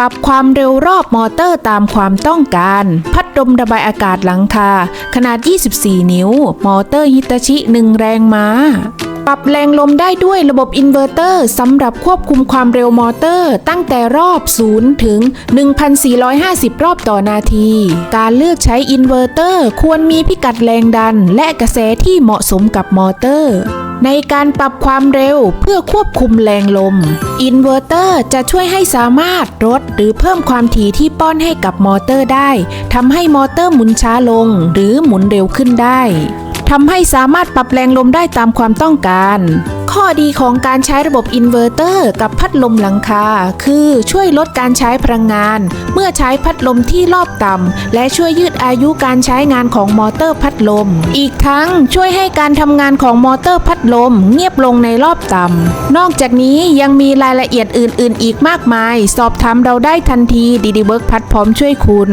ปรับความเร็วรอบมอเตอร์ตามความต้องการ พัดลมระบายอากาศหลังคา ขนาด 24 นิ้ว มอเตอร์ฮิตาชิ 1 แรงม้า ปรับแรงลมได้ด้วยระบบอินเวอร์เตอร์สำหรับควบคุมความเร็วมอเตอร์ ตั้งแต่รอบ 0 ถึง 1,450 รอบต่อนาที การเลือกใช้อินเวอร์เตอร์ควรมีพิกัดแรงดัน และกระแสที่เหมาะสมกับมอเตอร์ ในการปรับความเร็วเพื่อควบคุมแรงลม อินเวอร์เตอร์จะช่วยให้สามารถลดหรือเพิ่มความถี่ที่ป้อนให้กับมอเตอร์ได้ทำให้มอเตอร์หมุนช้าลงหรือหมุนเร็วขึ้นได้ ทำให้สามารถปรับแรงลมได้ตามความต้องการ ข้อดีของการใช้ระบบอินเวอร์เตอร์กับพัดลมหลังคา คือช่วยลดการใช้พลังงาน เมื่อใช้พัดลมที่รอบต่ำและช่วยยืดอายุการใช้งานของมอเตอร์พัดลม อีกทั้งช่วยให้การทำงานของมอเตอร์พัดลม เงียบลงในรอบต่ำนอกจากนี้ยังมีรายละเอียดอื่น ๆ อีกมากมาย สอบถามเราได้ทันทีดีดีเวิร์กพัดพร้อมช่วยคุณ